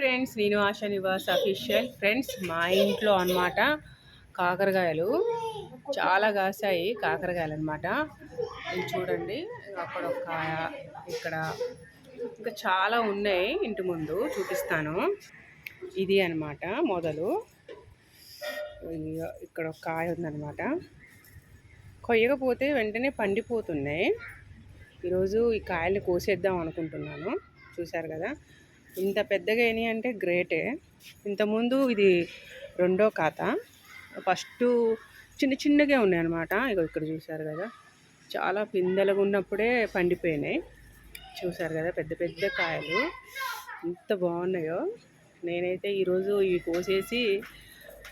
Friends నేను ASHA Nivas official friends మా ఇంట్లో అనమాట కాకరకాయలు. చాలా కాసాయి కాకరకాయలు అనమాట ఇది చూడండి అక్కడ ఒక కాయ ఇక్కడ ఇంకా చాలా ఉన్నాయి ఇంటి ముందు చూపిస్తాను. ఇది అనమాట మొదలు. ఇక్కడ ఒక కాయ ఉందనమాట కొయ్యకపోతే వెంటనే పండిపోతున్నాయి. ఈరోజు ఈ కాయల్ని కోసేద్దాం అనుకుంటున్నాను. చూశారు కదా? ఇంత పెద్దగా అయినాయి అంటే గ్రేటే. ఇంతకుముందు ఇది రెండో ఖాతా. ఫస్ట్ చిన్న చిన్నగా ఉన్నాయి అనమాట ఇక ఇక్కడ చూసారు కదా. చాలా పిందెలుగా ఉన్నప్పుడే పండిపోయినాయి. చూసారు కదా పెద్ద పెద్ద కాయలు. ఎంత బాగున్నాయో. నేనైతే ఈరోజు ఇవి కోసేసి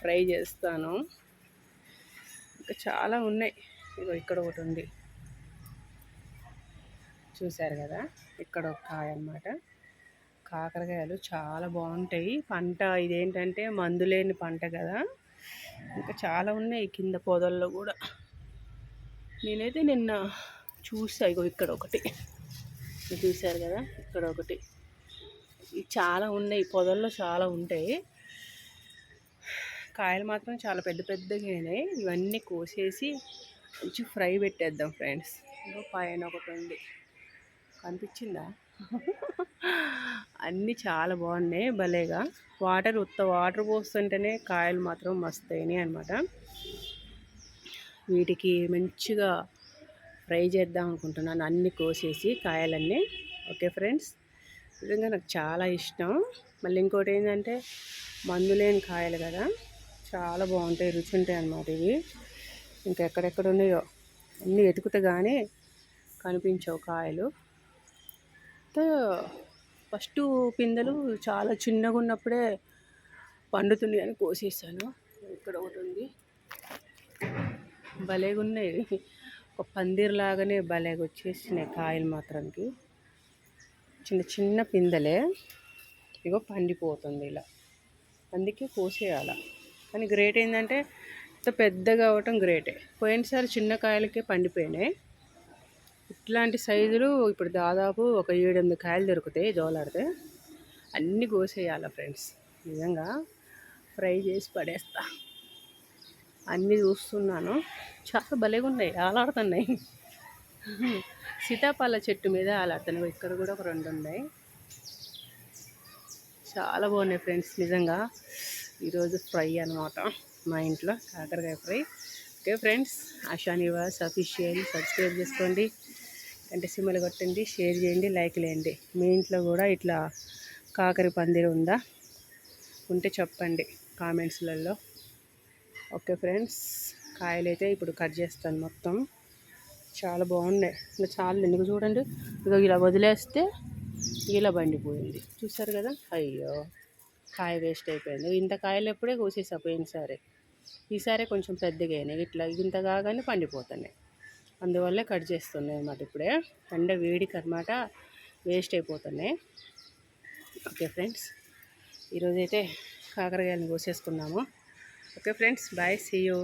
ఫ్రై చేస్తాను. ఇంకా చాలా ఉన్నాయి. ఇగో ఇక్కడ ఒకటి ఉంది. చూసారు కదా ఇక్కడ ఒక కాయ అన్నమాట. కాకరకాయలు చాలా బాగుంటాయి. పంట ఇదేంటంటే మందు లేని పంట కదా. ఇంకా చాలా ఉన్నాయి కింద పొదల్లో కూడా. నేనైతే నిన్న చూసా ఇగో ఇక్కడ ఒకటి. చూశారు కదా? ఇక్కడ ఒకటి. చాలా ఉన్నాయి పొదల్లో చాలా ఉంటాయి. కాయలు మాత్రం చాలా పెద్ద పెద్దగా అయినాయి. ఇవన్నీ కోసేసి మంచి ఫ్రై పెట్టేద్దాం ఫ్రెండ్స్. ఇంకో పైన ఒకటి ఉంది. కనిపించిందా? అన్నీ చాలా బాగున్నాయి భలేగా. వాటర్ ఉత్త వాటర్ పోస్తుంటేనే కాయలు మాత్రం మస్తు అయినాయి అనమాట వీటికి మంచిగా ఫ్రై చేద్దాం అనుకుంటున్నాను అన్నీ కోసేసి కాయలన్నీ. Okay friends? నిజంగా నాకు చాలా ఇష్టం. మళ్ళీ ఇంకోటి ఏంటంటే మందు లేని కాయలు కదా. చాలా బాగుంటాయి రుచి ఉంటాయి అన్నమాట ఇవి. ఇంకా ఎక్కడెక్కడ ఉన్నాయో అన్నీ వెతుకుతా కానీ కనిపించవు కాయలు. ఫస్ట్ పిందెలు చాలా చిన్నగా ఉన్నప్పుడే పండుతుంది అని కోసేసాను. ఇక్కడ ఒకటి ఉంది. భలేగా ఉన్నాయి ఒక పందిర్ లాగానే భలేగా వచ్చేసినాయి కాయలు మాత్రానికి. చిన్న చిన్న పిందెలే. ఇగో పండిపోతుంది ఇలా. అందుకే కోసేయాల. కానీ గ్రేట్ ఏంటంటే ఇంత పెద్దగా అవటం గ్రేటే. పోయినసారి చిన్న కాయలకే పండిపోయినాయి. ఇట్లాంటి సైజులు ఇప్పుడు దాదాపు ఒక ఏడెనిమిది కాయలు దొరుకుతాయి జోలాడితే. అన్నీ కోసేయాలి ఫ్రెండ్స్. నిజంగా ఫ్రై చేసి పడేస్తా. అన్నీ చూస్తున్నాను. చాలా భలేగా ఉన్నాయి. ఆలాడుతున్నాయి. సీతాఫల చెట్టు మీద ఆలాడుతున్నాయి ఇక్కడ కూడా ఒక రెండు ఉన్నాయి. చాలా బాగున్నాయి ఫ్రెండ్స్ నిజంగా. ఈరోజు ఫ్రై అనమాట మా ఇంట్లో కాకరకాయ fry. Okay friends Asha Nivas official. Subscribe చేసుకోండి. అంటే సిమ్మలు కొట్టండి షేర్ చేయండి లైక్ లేండి మీ ఇంట్లో కూడా ఇట్లా కాకరి పందిరి ఉందా? ఉంటే చెప్పండి కామెంట్స్లలో. ఓకే ఫ్రెండ్స్ కాయలు అయితే ఇప్పుడు కట్ చేస్తాను మొత్తం. చాలా బాగున్నాయి. ఇంకా చాలా ఎందుకు చూడండి? ఇక ఇలా వదిలేస్తే ఇలా బండిపోయింది చూసారు కదా? అయ్యో కాయ వేస్ట్ అయిపోయింది. ఇంత కాయలు ఎప్పుడే కోసేసా పోయినసారి? ఈసారి కొంచెం పెద్దగా అయినాయి. ఇట్లా ఇంత కాగానే పండిపోతున్నాయి. అందువల్లే కట్ చేస్తున్నాయి అన్నమాట ఇప్పుడే. ఎండ వేడికి అనమాట వేస్ట్ అయిపోతున్నాయి. ఓకే ఫ్రెండ్స్ ఈరోజైతే కాకరకాయలను కోసేసుకున్నాము. Okay friends bye see you.